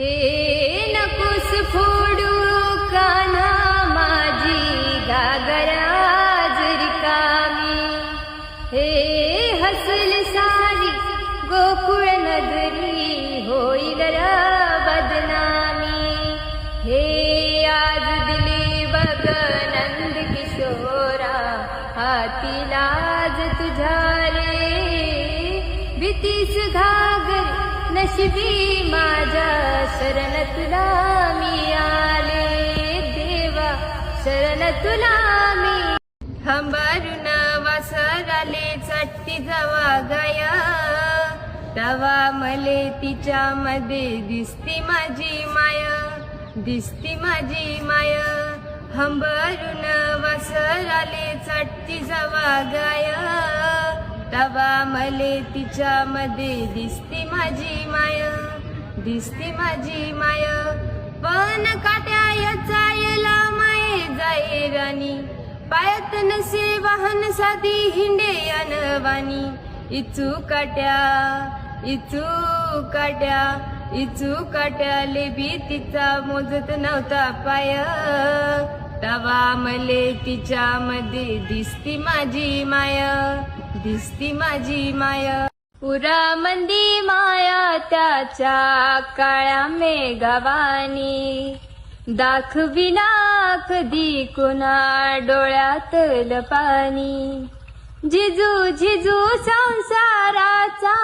हे नकुस फोडू काना माझी गागराज रिकामी? हे हसल सारी गोकुळ नगरी होईल र बदनामी? हे आज दिली बघ नंद किशोरा हाती लाज तुझ्या रे भीतीस घागर नशिबी माझ्या शरण तुला मी आले. देवा शरण तुला मी. हंबारून वासर आले चट्टी जवा गाया. तवा मले तिच्या मध्ये दिसती माझी माय. दिसती माझी माय. हंबारून वासर आले चट्टी जवा गाया. तवा मले तिच्या मध्ये दिसती माझी माय दिसती माझी माय. पण काट्या याचायला माये जाये राणी. पायत नसे वाहन साधी हिंडे अनवानी इचू काट्या इचू काट्या इचू काट्याले तिचा मोजत नव्हता पाय. तवा मले तिच्या मध्ये दिसती माझी माया. दिसती माझी माया. पुरा मंदी माया त्याच्या काळ्या मेघावानी. दाखविना कधी कुणा डोळ्यातल पाणी जिजू जिजू संसाराचा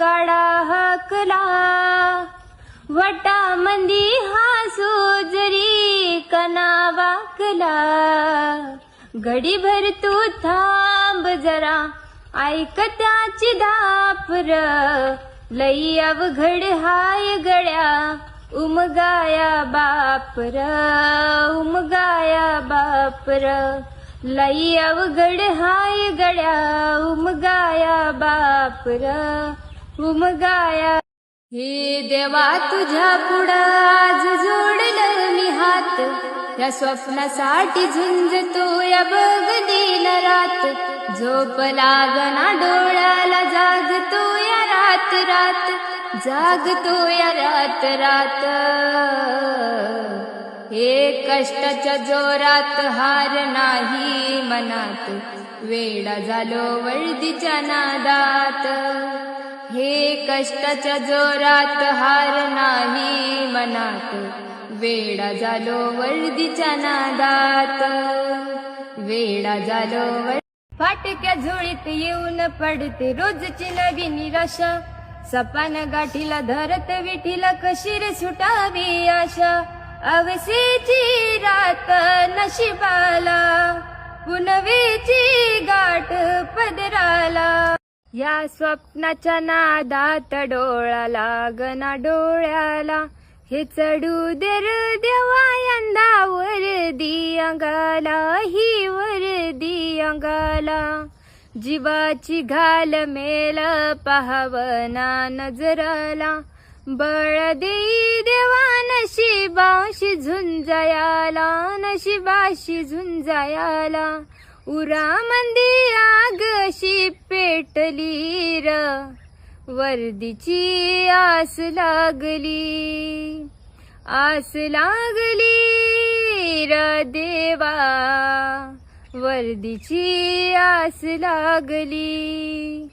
गाडा हकला. वटा मंदी हा सुजरी कना वाकला. घडीभर तू थांब जरा ऐक त्याची दापर. लई अवघड हाय गड्या उमगाया बापर उमगाया बापर. लई अवघड हाय गड्या उमगाया बापर उमगाया. हे देवा तुझ्या पुढं आज जोडलं मी हात या स्वप्नासाठी झुंजतो या झोप लागना डोळ्याला जागतो या रात रात जागतो या रात रात. हे कष्टाच्या जोरात हार नाही मनात वेडा झालो वळदीच्या नादात. हे कष्टाच्या जोरात हार नाही मनात वेडा झालो वळदीच्या नादात. वेडा झालो वळ फाटक्या झोळीत येऊन पडते रोजची नवी निराशा. सपान गाठीला धरत विठीला कशीर सुटावी आशा. अवसेची रात नशिबाला पुनवेची गाठ पदराला. या स्वप्नाच्या नादात डोळा लागना डोळ्याला. हे चढू देर देवा यंदा वरदी अंगाला ही वरदी अंगाला. जीवाची घाल मेल पाहवना नजराला. बळ देई देवा नशिबाशी झुंजायाला नशिबाशी झुंजायाला. उरा मंदी आगशी पेटली र वर्दीची आस लागली. आस लागली र देवा. वर्दीची आस लागली.